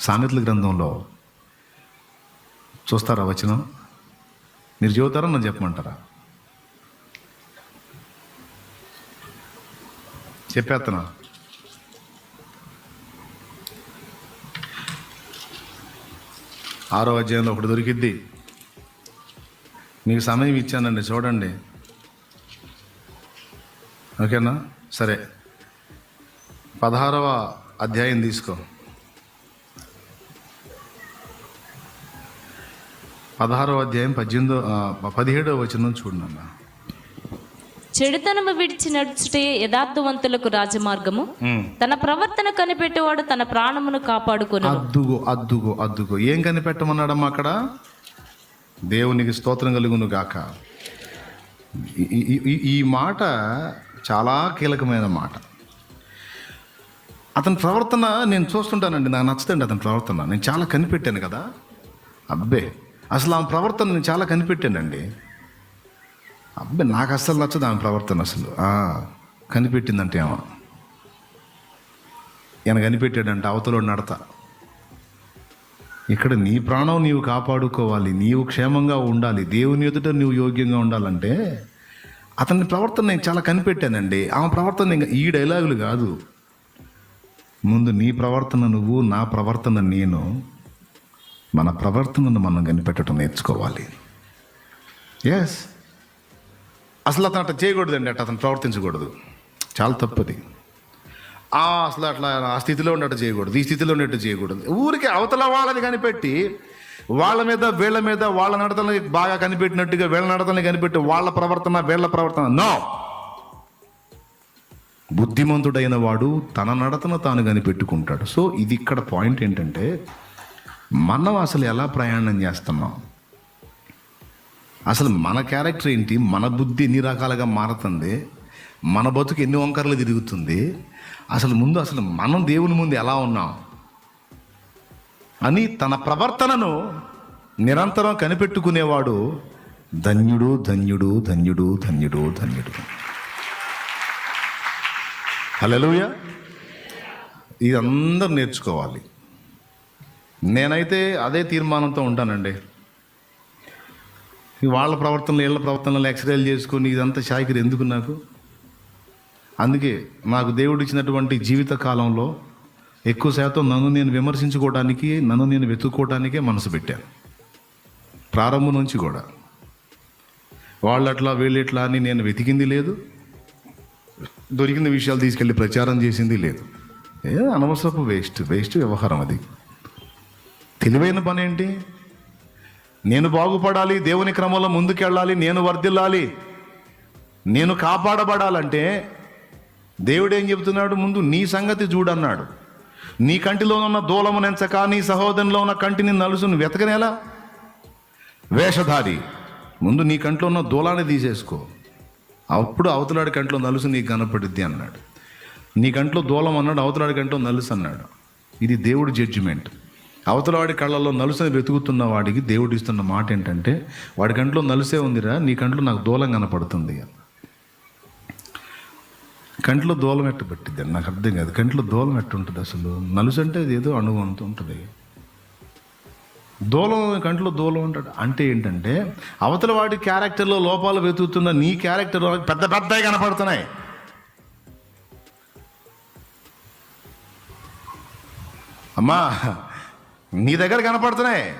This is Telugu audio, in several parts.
సామెతల గ్రంథంలో చూస్తారా వచనం? మీరు చదువుతారా? నన్ను చెప్పమంటారా? చెప్పేస్తున్నా ఆరో అధ్యాయంలో ఒకటి దొరికిద్ది. మీకు సమయం ఇచ్చానండి చూడండి. ఓకేనా? సరే. పదహారవ అధ్యాయం తీసుకో. పదహారవ అధ్యాయం పద్దెనిమిదో ఆ, పదిహేడవ వచనం చూడండి చెడుతనము విడిచి నడుచుటే యథార్థవంతులకు రాజమార్గము. తన ప్రవర్తన కనిపెట్టేవాడు తన ప్రాణమును కాపాడుకొను అద్దుగో అద్దుగో అద్దుగో. ఏం కనిపెట్టమన్నాడమ్మా అక్కడ? దేవునికి స్తోత్రం కలుగును గాక. ఈ మాట చాలా కీలకమైన మాట. అతని ప్రవర్తన నేను చూస్తుంటానండి నాకు నచ్చదండి అతని ప్రవర్తన. నేను చాలా కనిపెట్టాను కదా. అబ్బే. అసలు ఆమె ప్రవర్తన నేను చాలా కనిపెట్టానండి. అబ్బే నాకు అస్సలు నచ్చదు ఆమె ప్రవర్తన అసలు. కనిపెట్టిందంటే ఏమో ఈయన కనిపెట్టాడంటే అవతలో నడత. ఇక్కడ నీ ప్రాణం నీవు కాపాడుకోవాలి నీవు క్షేమంగా ఉండాలి దేవుని ఎదుట నువ్వు యోగ్యంగా ఉండాలంటే అతని ప్రవర్తన నేను చాలా కనిపెట్టానండి. ఆమె ప్రవర్తన ఇంకా ఈ డైలాగులు కాదు. ముందు నీ ప్రవర్తన నువ్వు నా ప్రవర్తన నేను. మన ప్రవర్తనను మనం కనిపెట్టడం నేర్చుకోవాలి. ఎస్ అసలు అతను అట్లా చేయకూడదండి అట్లా అతను ప్రవర్తించకూడదు. చాలా తప్పది. అసలు అట్లా ఆ స్థితిలో ఉన్నట్టు చేయకూడదు ఈ స్థితిలో ఉన్నట్టు చేయకూడదు. ఊరికి అవతల వాళ్ళని కనిపెట్టి వాళ్ళ మీద వీళ్ళ మీద వాళ్ళ నడతలని బాగా కనిపెట్టినట్టుగా వీళ్ళ నడతలని కనిపెట్టి వాళ్ళ ప్రవర్తన వీళ్ళ ప్రవర్తన. నో బుద్ధిమంతుడైన వాడు తన నడతను తాను కనిపెట్టుకుంటాడు. సో ఇది ఇక్కడ పాయింట్ ఏంటంటే మనం అసలు ఎలా ప్రయాణం చేస్తున్నాం? అసలు మన క్యారెక్టర్ ఏంటి? మన బుద్ధి ఎన్ని రకాలుగా మారుతుంది? మన బతుకు ఎన్ని వంకరలు తిరుగుతుంది? అసలు ముందు అసలు మనం దేవుని ముందు ఎలా ఉన్నాం? అని తన ప్రవర్తనను నిరంతరం కనిపెట్టుకునేవాడు ధన్యుడు ధన్యుడు ధన్యుడు ధన్యుడు ధన్యుడు. హలోయ ఇది అందరు నేర్చుకోవాలి. నేనైతే అదే తీర్మానంతో ఉంటానండి. ఈ వాళ్ళ ప్రవర్తనలు వీళ్ళ ప్రవర్తనలు ఎక్స్రేలు చేసుకొని ఇదంతా షాయికిరి ఎందుకు నాకు? అందుకే నాకు దేవుడు ఇచ్చినటువంటి జీవిత కాలంలో ఎక్కువ శాతం నన్ను నేను విమర్శించుకోవడానికి నన్ను నేను వెతుక్కోవడానికే మనసు పెట్టాను. ప్రారంభం నుంచి కూడా. వాళ్ళు అట్లా వీళ్ళు ఇట్లా అని నేను వెతికింది లేదు. దొరికిన విషయాలు తీసుకెళ్ళి ప్రచారం చేసింది లేదు. ఏ అనవసరపు వేస్ట్ వేస్ట్ వ్యవహారం అది. తెలివైన పని ఏంటి? నేను బాగుపడాలి దేవుని క్రమంలో ముందుకెళ్ళాలి నేను వర్ధిల్లాలి నేను కాపాడబడాలంటే దేవుడు ఏం చెబుతున్నాడు? ముందు నీ సంగతి చూడన్నాడు. నీ కంటిలో ఉన్న దూలము నెంచక నీ సహోదరులో ఉన్న కంటిని నలుసును వెతకనేలా వేషధారి. ముందు నీ కంట్లో ఉన్న దూలాన్ని తీసేసుకో. అప్పుడు అవతలాడి కంట్లో నలుసు నీకు కనపడుద్ది అన్నాడు. నీ కంట్లో దూలం అన్నాడు అవతలాడి కంట్లో నలుసు అన్నాడు. ఇది దేవుడి జడ్జిమెంట్ అవతలవాడి కళ్ళల్లో నలుసని వెతుకుతున్న వాడికి దేవుడు ఇస్తున్న మాట ఏంటంటే వాడి కంట్లో నలుసే ఉందిరా నీ కంట్లో నాకు దూలం కనపడుతుంది కంట్లో దూలం ఎట్టు పెట్టిద్ది నాకు అర్థం కాదు. కంట్లో దూలం ఎట్టుంటుంది అసలు? నలుసు అంటే అది ఏదో అణువు అంత ఉంటుంది. దూలం కంట్లో దూలం ఉంటాడు అంటే ఏంటంటే అవతల వాడి క్యారెక్టర్లో లోపాలు వెతుకుతున్న నీ క్యారెక్టర్ పెద్ద పెద్దవి కనపడుతున్నాయి. అమ్మా నీ దగ్గర కనపడుతున్నాయి.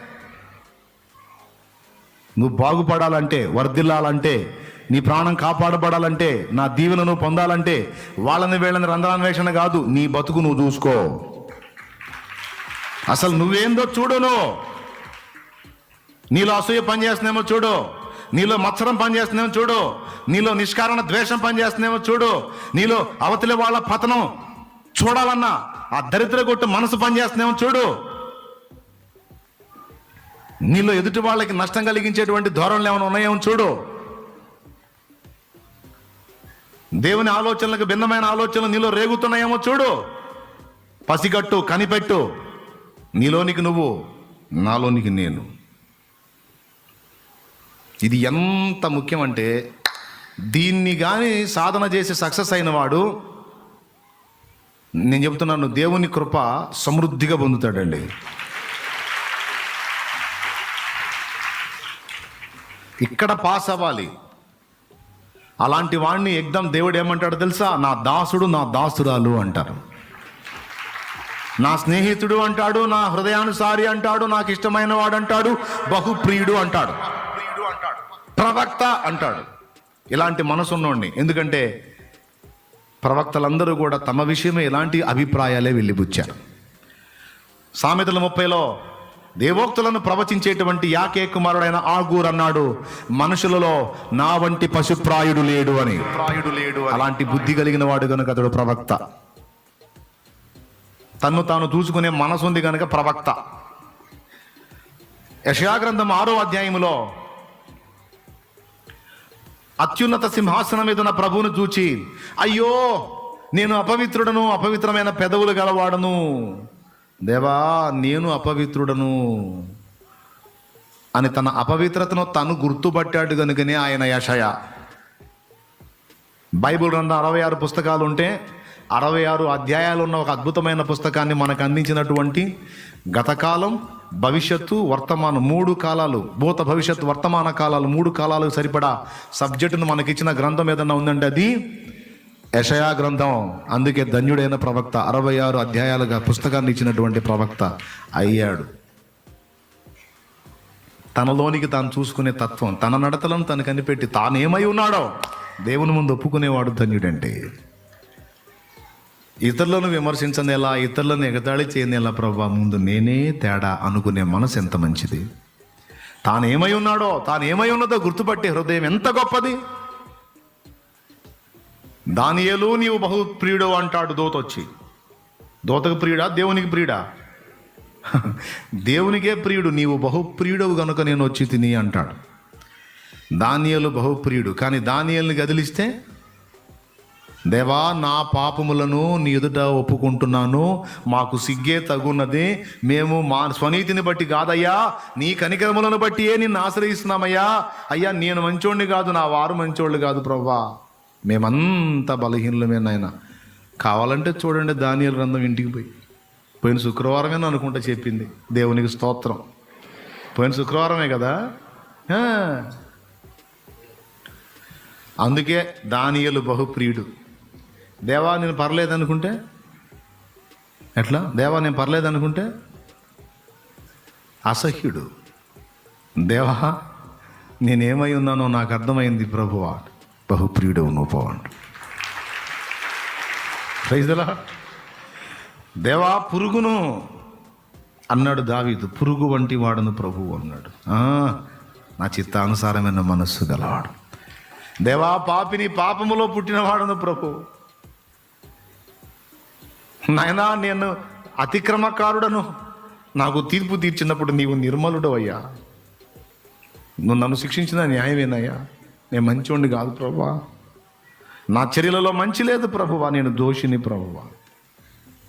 నువ్వు బాగుపడాలంటే వర్ధిల్లాలంటే నీ ప్రాణం కాపాడబడాలంటే నా దీవెనను పొందాలంటే వాళ్ళని వీళ్ళని రంధ్రాన్వేషణ కాదు నీ బతుకు నువ్వు చూసుకో. అసలు నువ్వేందో చూడను నీలో అసూయ పనిచేస్తున్నామో చూడు. నీలో మత్సరం పనిచేస్తున్నామో చూడు. నీలో నిష్కారణ ద్వేషం పనిచేస్తున్నామో చూడు. నీలో అవతలి వాళ్ళ పతనం చూడాలన్నా ఆ దరిద్ర కొట్టు మనసు పనిచేస్తున్నామో చూడు. నీలో ఎదుటి వాళ్ళకి నష్టం కలిగించేటువంటి ధోరణులు ఏమైనా ఉన్నాయేమో చూడు. దేవుని ఆలోచనలకు భిన్నమైన ఆలోచనలు నీలో రేగుతున్నాయేమో చూడు. పసిగట్టు కనిపెట్టు. నీలోనికి నువ్వు నాలోనికి నేను. ఇది ఎంత ముఖ్యమంటే దీన్ని కానీ సాధన చేసి సక్సెస్ అయిన వాడు నేను చెప్తున్నాను దేవుని కృప సమృద్ధిగా పొందుతాడండి. ఇక్కడ పాస్ అవ్వాలి. అలాంటి వాడిని ఎగ్దం దేవుడు ఏమంటాడు తెలుసా? నా దాసుడు నా దాసురాలు అంటారు. నా స్నేహితుడు అంటాడు నా హృదయానుసారి అంటాడు నాకు ఇష్టమైన వాడు అంటాడు బహుప్రియుడు అంటాడు. ప్రవక్త అంటాడు. ఇలాంటి మనసు ఉన్నోడిని ఎందుకంటే ప్రవక్తలందరూ కూడా తమ విషయమే ఇలాంటి అభిప్రాయాలే వెళ్ళిపుచ్చారు. సామెతల ముప్పైలో దేవోక్తులను ప్రవచించేటువంటి యాకే కుమారుడైన ఆగూర్ అన్నాడు మనుషులలో నా వంటి పశుప్రాయుడు లేడు అని. ప్రాయుడు లేడు అలాంటి బుద్ధి కలిగిన వాడు కనుక అతడు ప్రవక్త. తన్ను తాను చూసుకునే మనసు ఉంది కనుక ప్రవక్త యశయాగ్రంథం ఆరో అధ్యాయములో అత్యున్నత సింహాసనం మీద ఉన్న ప్రభువును చూచి అయ్యో నేను అపవిత్రుడను అపవిత్రమైన పెదవులు గలవాడను. దేవా నేను అపవిత్రుడను. అని తన అపవిత్రతను తను గుర్తుపట్టాడు కనుకనే ఆయన యషయ. బైబిల్ రెండు అరవై ఆరు పుస్తకాలు ఉంటే అరవై ఆరు అధ్యాయాలు ఉన్న ఒక అద్భుతమైన పుస్తకాన్ని మనకు అందించినటువంటి గతకాలం భవిష్యత్తు వర్తమానం మూడు కాలాలు భూత భవిష్యత్తు వర్తమాన కాలాలు మూడు కాలాలకు సరిపడా సబ్జెక్టును మనకిచ్చిన గ్రంథం ఏదన్నా ఉందంటే అది యషయా గ్రంథం అందుకే ధన్యుడైన ప్రవక్త అరవై ఆరు అధ్యాయాలుగా పుస్తకాన్ని ఇచ్చినటువంటి ప్రవక్త అయ్యాడు. తనలోనికి తాను చూసుకునే తత్వం తన నడతలను తను కనిపెట్టి తానేమై ఉన్నాడో దేవుని ముందు ఒప్పుకునేవాడు ధన్యుడంటే. ఇతరులను విమర్శించని ఎలా ఇతరులను ఎగతాళి చేయని ఎలా ప్రభా ముందు నేనే తేడా అనుకునే మనసు ఎంత మంచిది? తానేమై ఉన్నాడో తానేమై ఉన్నదో గుర్తుపట్టే హృదయం ఎంత గొప్పది? దానియలు నీవు బహు ప్రియుడు అంటాడు దోత వచ్చి. దోతకు ప్రియుడా? దేవునికి ప్రియుడా? దేవునికే ప్రియుడు నీవు బహుప్రియుడవు గనుక నేను వచ్చి తిని అంటాడు. దానియలు బహుప్రియుడు కానీ దానియల్ని గదిలిస్తే దేవా నా పాపములను నీ ఎదుట ఒప్పుకుంటున్నాను మాకు సిగ్గే తగున్నది మేము మా స్వనీతిని బట్టి కాదయ్యా నీ కనికరములను బట్టి ఏ నిన్ను ఆశ్రయిస్తున్నామయ్యా. అయ్యా నేను మంచోడిని కాదు నా వారు మంచోళ్ళు కాదు ప్రవ్వా. మేమంతా బలహీనలమే నాయన. కావాలంటే చూడండి దానియల గ్రంథం ఇంటికి పోయి. పోయిన శుక్రవారమే అనుకుంటా చెప్పింది. దేవునికి స్తోత్రం. పోయిన శుక్రవారమే కదా? అందుకే దానియలు బహుప్రియుడు. దేవా నేను పర్లేదనుకుంటే? ఎట్లా? దేవా నేను పర్లేదనుకుంటే? అసహ్యుడు. దేవా నేనేమై ఉన్నానో నాకు అర్థమైంది ప్రభువా. బహుప్రియుడు నువ్వు పోవండు ప్రైజ్దలా దేవా పురుగును అన్నాడు దావీదు. పురుగు వంటి వాడును ప్రభువు అన్నాడు. నా చిత్తానుసారమైన మనస్సు గలవాడు. దేవా పాపిని పాపములో పుట్టినవాడును ప్రభు. నాయనా నేను అతిక్రమకారుడను. నాకు తీర్పు తీర్చినప్పుడు నీవు నిర్మలుడు అయ్యా నువ్వు నన్ను శిక్షించిన న్యాయమేనయ్యా. నేను మంచోండి కాదు ప్రభువా నా చర్యలలో మంచి లేదు ప్రభువా నేను దోషిని ప్రభువా.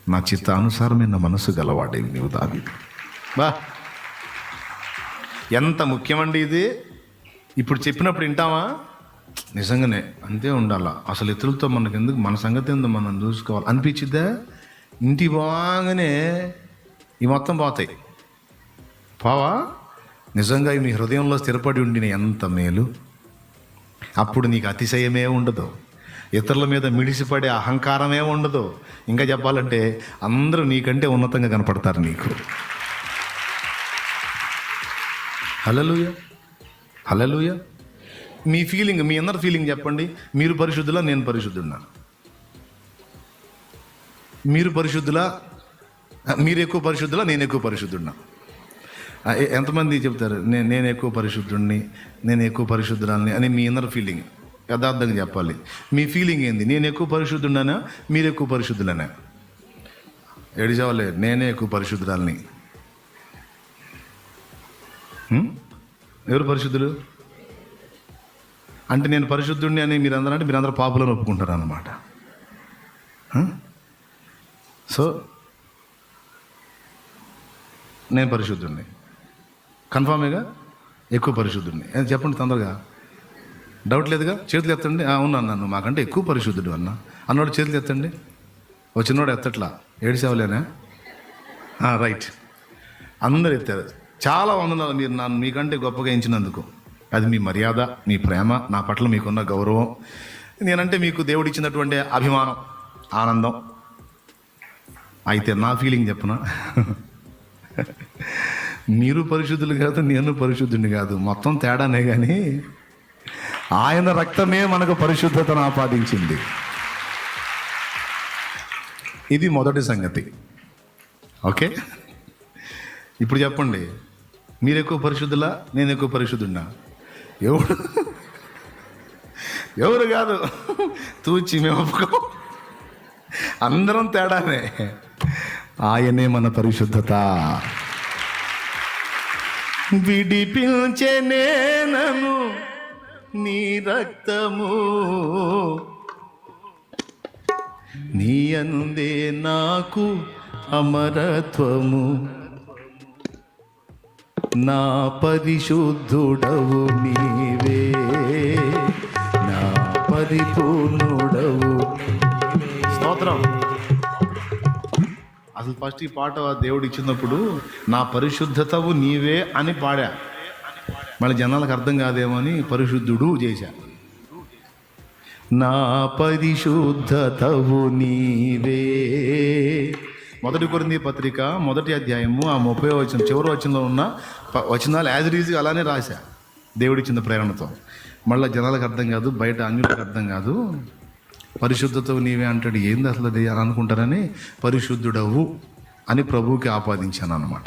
నా చిత్తానుసారమైన మనసు గలవాడే నీవు దావి బా. ఎంత ముఖ్యమండి ఇది? ఇప్పుడు చెప్పినప్పుడు వింటామా? నిజంగానే అంతే ఉండాలా? అసలు ఇతరులతో మనకు ఎందుకు మన సంగతి ఏందో మనం చూసుకోవాలి. అనిపించిద్దా? ఇంటి బాగానే ఈ మొత్తం పోతాయి. పావా నిజంగా మీ హృదయంలో స్థిరపడి ఉండిన ఎంత మేలు? అప్పుడు నీకు అతిశయమే ఉండదు. ఇతరుల మీద మిడిసిపడే అహంకారమే ఉండదు. ఇంకా చెప్పాలంటే అందరూ నీకంటే ఉన్నతంగా కనపడతారు నీకు. హలలుయ హలలుయ మీ ఫీలింగ్ మీ అందరి ఫీలింగ్ చెప్పండి. మీరు పరిశుద్ధులా నేను పరిశుద్ధున్నా? మీరు పరిశుద్ధులా మీరు ఎక్కువ పరిశుద్ధులా నేను ఎక్కువ పరిశుద్ధున్నా? ఎంతమంది చెప్తారు? నేను నేను ఎక్కువ పరిశుద్ధుడిని నేను ఎక్కువ పరిశుద్ధురాలని అని మీ ఇన్నర్ ఫీలింగ్ యథార్థంగా చెప్పాలి. మీ ఫీలింగ్ ఏంది? నేను ఎక్కువ పరిశుద్ధున్నానా మీరు ఎక్కువ పరిశుద్ధులనా? ఎడిజావలే నేనే ఎక్కువ పరిశుద్ధురాలని. ఎవరు పరిశుద్ధులు? అంటే నేను పరిశుద్ధుడిని అని మీరు అందరూ అంటే మీరు అందరూ పాపులను ఒప్పుకుంటారు అన్నమాట సో నేను పరిశుద్ధుడిని కన్ఫామేగా ఎక్కువ పరిశుద్ధుడిని. చెప్పండి తొందరగా. డౌట్ లేదుగా? చేతులు ఎత్తండి. "ఆ, అవును అన్నాను మాకంటే ఎక్కువ పరిశుద్ధుడు అన్న. అన్నోడు చేతులు ఎత్తండి. వచ్చినోడు ఎత్తట్లా. ఏడిసేవలేనా రైట్ అందరు ఎత్తారు. చాలా వందనాలు మీరు నన్ను మీకంటే గొప్పగా ఎంచినందుకు. అది మీ మర్యాద మీ ప్రేమ నా పట్ల మీకున్న గౌరవం. నేనంటే మీకు దేవుడు ఇచ్చినటువంటి అభిమానం ఆనందం. అయితే నా ఫీలింగ్ చెప్పనా? మీరు పరిశుద్ధులు కాదు నేను పరిశుద్ధుని కాదు. మొత్తం తేడానే కానీ ఆయన రక్తమే మనకు పరిశుద్ధతను ఆపాదించింది. ఇది మొదటి సంగతి. ఓకే? ఇప్పుడు చెప్పండి. మీరు ఎక్కువ పరిశుద్ధులా? నేను ఎక్కువ పరిశుద్ధున్నా ఎవరు ఎవరు కాదు? తూచి మేము ఒప్పుకో. అందరం తేడానే. ఆయనే మన పరిశుద్ధత. విడిపించే నన్ను నీ రక్తము. నీ అందే నాకు అమరత్వము. నా పరిశుద్ధుడవు నీవే. నా పరిపూర్ణుడవు స్తోత్రం. అసలు ఫస్ట్ ఈ పాట దేవుడు ఇచ్చినప్పుడు నా పరిశుద్ధతవు నీవే అని పాడా. మళ్ళీ జనాలకు అర్థం కాదేమో అని పరిశుద్ధుడు చేశా. నా పరిశుద్ధతవు నీవే మొదటి కొరింది పత్రిక మొదటి అధ్యాయము ఆ ముప్పై వచ్చిన చివరి వచనంలో ఉన్న ప- వచనాలు యాజ్ రీజ్ అలానే రాశా దేవుడిచ్చిన ప్రేరణతో. మళ్ళీ జనాలకు అర్థం కాదు బయట అన్యులకు అర్థం కాదు. పరిశుద్ధతో నీవే అంటాడు. ఏంది అసలు అది అని అనుకుంటారని పరిశుద్ధుడవు అని ప్రభువుకి ఆపాదించాను అనమాట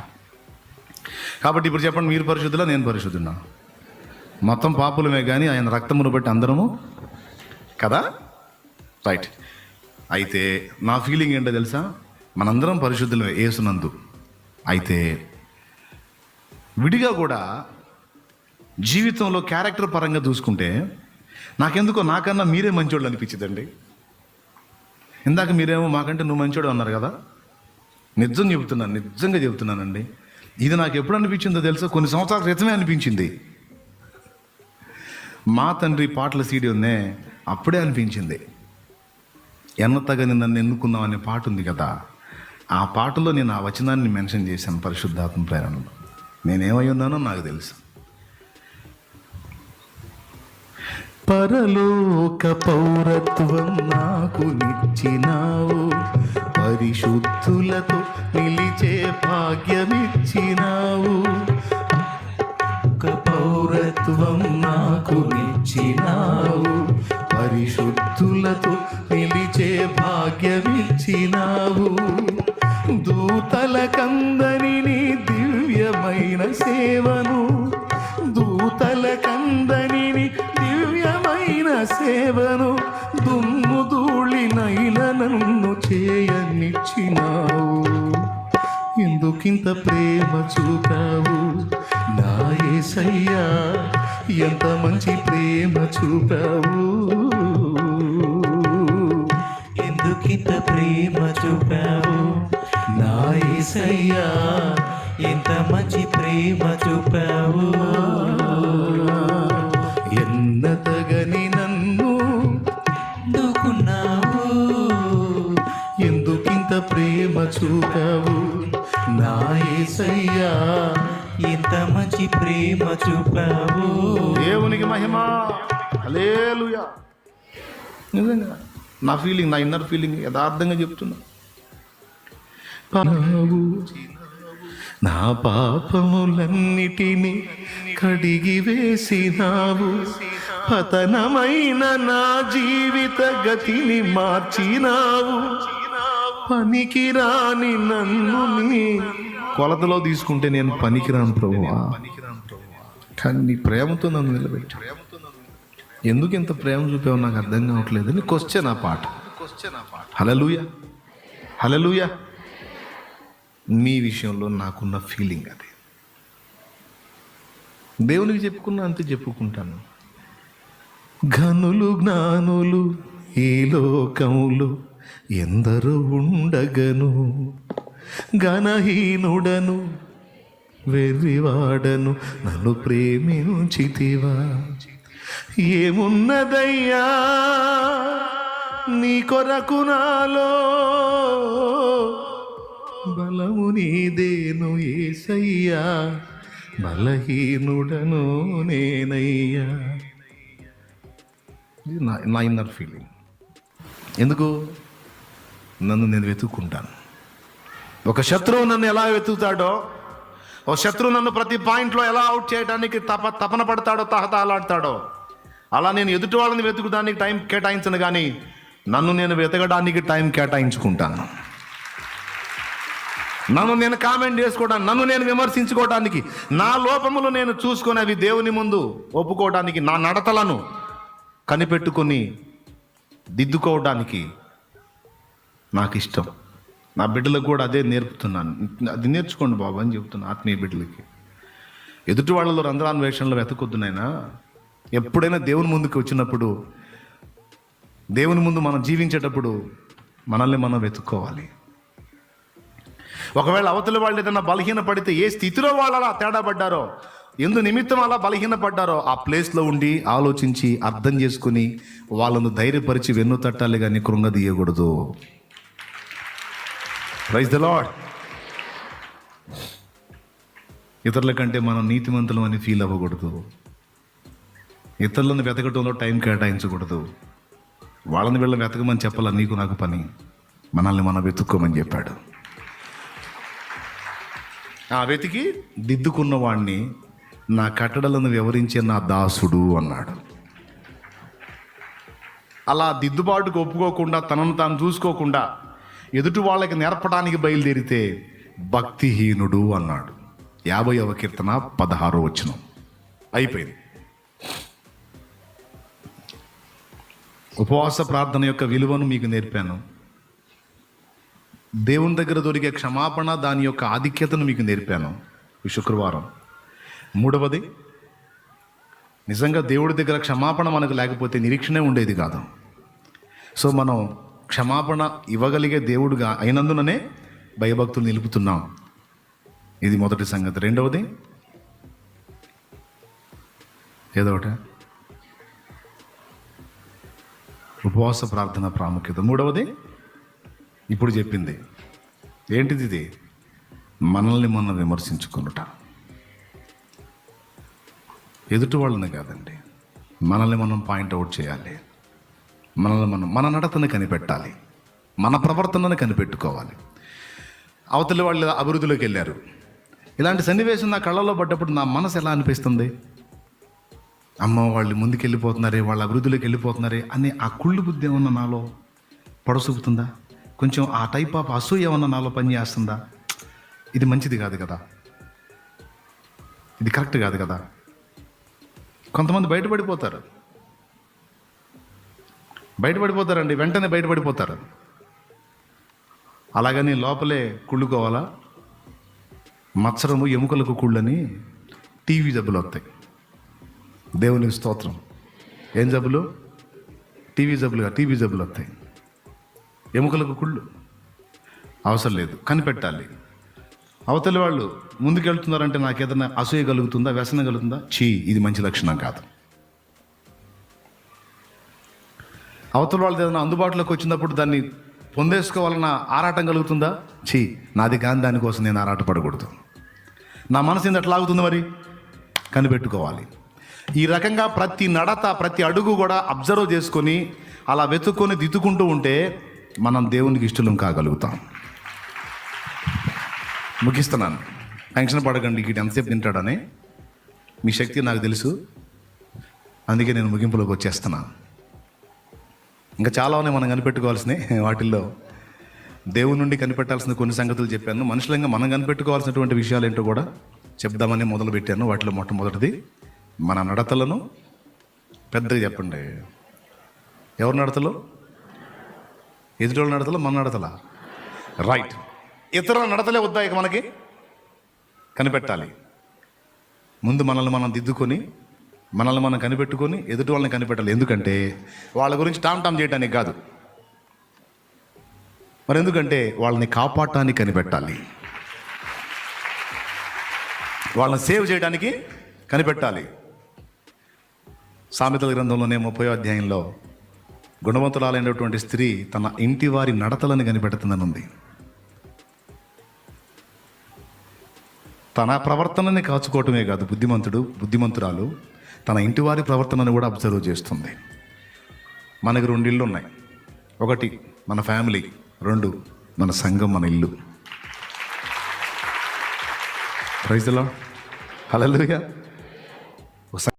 కాబట్టి ఇప్పుడు చెప్పండి మీరు పరిశుద్ధులా నేను పరిశుద్ధున్నా? మొత్తం పాపులమే కానీ ఆయన రక్తమును బట్టి అందరము కదా? రైట్ అయితే నా ఫీలింగ్ ఏంటో తెలుసా? మనందరం పరిశుద్ధులమే వేసునందు అయితే విడిగా కూడా జీవితంలో క్యారెక్టర్ పరంగా చూసుకుంటే నాకెందుకో నాకన్నా మీరే మంచోళ్ళు అనిపించిందండి ఇందాక మీరేమో మాకంటే నువ్వు మంచోడు అన్నారు కదా? నిజం చెబుతున్నాను నిజంగా చెబుతున్నానండి. ఇది నాకు ఎప్పుడు అనిపించిందో తెలుసా? కొన్ని సంవత్సరాల క్రితమే అనిపించింది. మా తండ్రి పాటల సీడీ ఉందే అప్పుడే అనిపించింది. ఎన్నతగని నన్ను ఎన్నుకున్నాం అనే పాట ఉంది కదా? ఆ పాటలో నేను ఆ వచనాన్ని మెన్షన్ చేశాను పరిశుద్ధాత్మ ప్రేరణలో. నేనేమై ఉన్నానో నాకు తెలుసు. పరలోక పౌరత్వం నాకు నిచ్చినావు. పరిశుద్ధులతో నిలిచే భాగ్యమిచ్చినావు. ఒక పౌరత్వం నాకు నిచ్చినావు. పరిశుద్ధులతో నిలిచే భాగ్యమిచ్చినావు. దూతల కందని నీ దివ్యమైన సేవను దూతల కందని సేవను దుమ్ము ధూళినైన నన్ను చేయనిచ్చినావు. ఎందుకింత ప్రేమ చూపావు? నా ఏసయ్యా ఎంత మంచి ప్రేమ చూపావు? ఎందుకింత ప్రేమ చూపావు? నా ఏసయ్యా ఎంత మంచి ప్రేమ చూపావు? చూపావు నా యేసయ్యా ఎంత మంచి ప్రేమ చూపావు. దేవునికి మహిమ. నిజంగా నా ఫీలింగ్ నా ఇన్నర్ ఫీలింగ్ యథార్థంగా చెప్తున్నా. నా పాపములన్నిటినీ కడిగి వేసినావు. పతనమైన నా జీవిత గతిని మార్చినావు. పనికిరాని నన్ను కొలతలో తీసుకుంటే నేను పనికిరాను ప్రభువా. కానీ నీ ప్రేమతో నన్ను నిలబెట్టి. ఎందుకు ఇంత ప్రేమ చూపావు నాకు అర్థం కావట్లేదు. నీ క్వశ్చన్ ఆ పాట. హలలుయ హలలుయ మీ విషయంలో నాకున్న ఫీలింగ్ అది. దేవునికి చెప్పుకున్నా అంతే చెప్పుకుంటాను. ఘనులు జ్ఞానులు ఈ లోకములు ఎందరో ఉండగను ఘనహీనుడను వెర్రివాడను నన్ను ప్రేమించితివా? ఏమున్నదయ్యా నీ కొరకు నాలో బలము నీదేను ఏసయ్యా బలహీనుడను నేనయ్యా. ఇది నా నా ఇన్నర్ ఫీలింగ్ ఎందుకు? నన్ను నేను వెతుక్కుంటాను. ఒక శత్రువు నన్ను ఎలా వెతుకుతాడో ఓ శత్రువు నన్ను ప్రతి పాయింట్లో ఎలా అవుట్ చేయడానికి తప తపన పడతాడో తహతాలాడతాడో అలా నేను ఎదుటి వాళ్ళని వెతుకుడానికి టైం కేటాయించను కానీ నన్ను నేను వెతకడానికి టైం కేటాయించుకుంటాను. నన్ను నేను కామెంట్ చేసుకోవడానికి నన్ను నేను విమర్శించుకోవడానికి నా లోపములు నేను చూసుకొని అవి దేవుని ముందు ఒప్పుకోవడానికి నా నడతలను కనిపెట్టుకొని దిద్దుకోవడానికి నాకు ఇష్టం నా బిడ్డలకు కూడా అదే నేర్పుతున్నాను. అది నేర్చుకోండి బాబు అని చెప్తున్నా ఆత్మీయ బిడ్డలకి. ఎదుటి వాళ్ళలో రంధ్రాన్వేషణలో వెతకొద్దునైనా ఎప్పుడైనా దేవుని ముందుకు వచ్చినప్పుడు దేవుని ముందు మనం జీవించేటప్పుడు మనల్ని మనం వెతుక్కోవాలి. ఒకవేళ అవతల వాళ్ళు ఏదైనా బలహీన పడితే ఏ స్థితిలో వాళ్ళు అలా తేడా పడ్డారో ఎందు నిమిత్తం అలా బలహీన పడ్డారో ఆ ప్లేస్లో ఉండి ఆలోచించి అర్థం చేసుకుని వాళ్ళను ధైర్యపరిచి వెన్ను తట్టాలి కానీ కృంగదీయకూడదు ప్రైజ్ ద లాడ్ ఇతరుల కంటే మనం నీతిమంతులం అని ఫీల్ అవ్వకూడదు. ఇతరులను వెతకటంలో టైం కేటాయించకూడదు. వాళ్ళని వీళ్ళని వెతకమని చెప్పాలా? నీకు నాకు పని. మనల్ని మనం వెతుక్కోమని చెప్పాడు. ఆ వెతికి దిద్దుకున్న వాణ్ణి నా కట్టడలను వివరించే నా దాసుడు అన్నాడు. అలా దిద్దుబాటుకు ఒప్పుకోకుండా తనను తాను చూసుకోకుండా ఎదుటి వాళ్ళకి నేర్పడానికి బయలుదేరితే భక్తిహీనుడు అన్నాడు. యాభైవ కీర్తన పదహారో వచ్చిన అయిపోయింది. ఉపవాస ప్రార్థన యొక్క విలువను మీకు నేర్పాను. దేవుని దగ్గర దొరికే క్షమాపణ దాని యొక్క ఆధిక్యతను మీకు నేర్పాను ఈ శుక్రవారం. మూడవది నిజంగా దేవుడి దగ్గర క్షమాపణ మనకు లేకపోతే నిరీక్షణే ఉండేది కాదు. సో మనం క్షమాపణ ఇవ్వగలిగే దేవుడుగా అయినందుననే భయభక్తులు నిలుపుతున్నాం. ఇది మొదటి సంగతి. రెండవది ఏదో ఒకటి. ఉపవాస ప్రార్థన ప్రాముఖ్యత. మూడవది ఇప్పుడు చెప్పింది. ఏంటిది ఇది? మనల్ని మనం విమర్శించుకునుట ఎదుటి వాళ్ళని కాదండి. మనల్ని మనం పాయింట్అవుట్ చేయాలి. మనల్ని మనం మన నడతను కనిపెట్టాలి. మన ప్రవర్తనను కనిపెట్టుకోవాలి. అవతలి వాళ్ళు అభివృద్ధిలోకి వెళ్ళారు. ఇలాంటి సన్నివేశం నా కళ్ళలో పడ్డప్పుడు నా మనసు ఎలా అనిపిస్తుంది? అమ్మ వాళ్ళు ముందుకెళ్ళిపోతున్నారే వాళ్ళ అభివృద్ధిలోకి వెళ్ళిపోతున్నారే అనే ఆ కుళ్ళు బుద్ధి ఏమన్నా నాలో పొడసూపుతుందా? కొంచెం ఆ టైప్ ఆఫ్ అసూయ ఏమన్నా నాలో పనిచేస్తుందా? ఇది మంచిది కాదు కదా. ఇది కరెక్ట్ కాదు కదా. కొంతమంది బయటపడిపోతారు. బయటపడిపోతారండి. వెంటనే బయటపడిపోతారు. అలాగని లోపలే కుళ్ళుకోవాలా? మత్సరము ఎముకలకు కుళ్ళని టీవీ జబ్బులు వస్తాయి. దేవుని స్తోత్రం. ఏం జబ్బులు? టీవీ జబ్బులుగా టీవీ జబ్బులు వస్తాయి. ఎముకలకు కుళ్ళు. అవసరం లేదు. కనిపెట్టాలి. అవతలి వాళ్ళు ముందుకెళ్తున్నారంటే నాకు ఏదైనా అసూయ కలుగుతుందా? వ్యసనం కలుగుతుందా? చీ ఇది మంచి లక్షణం కాదు. అవతల వాళ్ళది ఏదైనా అందుబాటులోకి వచ్చినప్పుడు దాన్ని పొందేసుకోవాలన్న ఆరాటం కలుగుతుందా? చీ నాది కాని దానికోసం నేను ఆరాటపడకూడదు. నా మనసు ఏంది ఎట్లా ఆగుతుంది మరి? కనిపెట్టుకోవాలి. ఈ రకంగా ప్రతి నడత ప్రతి అడుగు కూడా అబ్జర్వ్ చేసుకొని అలా వెతుక్కొని దిద్దుకుంటూ ఉంటే మనం దేవునికి ఇష్టలం కాగలుగుతాం. ముగిస్తున్నాను. టెన్షన్ పడకండి ఇటు ఎంతసేపు తింటాడని. మీ శక్తి నాకు తెలుసు. అందుకే నేను ముగింపులోకి వచ్చేస్తున్నాను. ఇంకా చాలా ఉన్నాయి మనం కనిపెట్టుకోవాల్సినవి వాటిల్లో. దేవుని నుండి కనిపెట్టాల్సిన కొన్ని సంగతులు చెప్పాను. మనుషులంగా మనం కనిపెట్టుకోవాల్సినటువంటి విషయాలు ఏంటో కూడా చెప్దామని మొదలు పెట్టాను వాటిలో మొట్టమొదటిది మన నడతలను పెద్దగా చెప్పండి. ఎవరు నడతలు? ఎదుటి నడతలు? మన నడతలా? రైట్ ఇతరుల నడతలే వద్దా ఇక మనకి? కనిపెట్టాలి. ముందు మనల్ని మనం దిద్దుకొని మనల్ని మనం కనిపెట్టుకొని ఎదుటి వాళ్ళని కనిపెట్టాలి. ఎందుకంటే వాళ్ళ గురించి టామ్ టామ్ చేయడానికి కాదు. మరి ఎందుకంటే వాళ్ళని కాపాడటానికి కనిపెట్టాలి. వాళ్ళని సేవ్ చేయడానికి కనిపెట్టాలి. సామెతల గ్రంథంలోనే ముప్పై అధ్యాయంలో గుణవంతురాలైనటువంటి స్త్రీ తన ఇంటి వారి నడతలను కనిపెడుతుందని ఉంది తన ప్రవర్తనని కాచుకోవటమే కాదు బుద్ధిమంతుడు బుద్ధిమంతురాలు తన ఇంటి వారి ప్రవర్తనను కూడా అబ్జర్వ్ చేస్తుంది. మనకు రెండు ఇళ్ళు ఉన్నాయి. ఒకటి మన ఫ్యామిలీ రెండు మన సంఘం మన ఇల్లు. ప్రైజ్లో హలో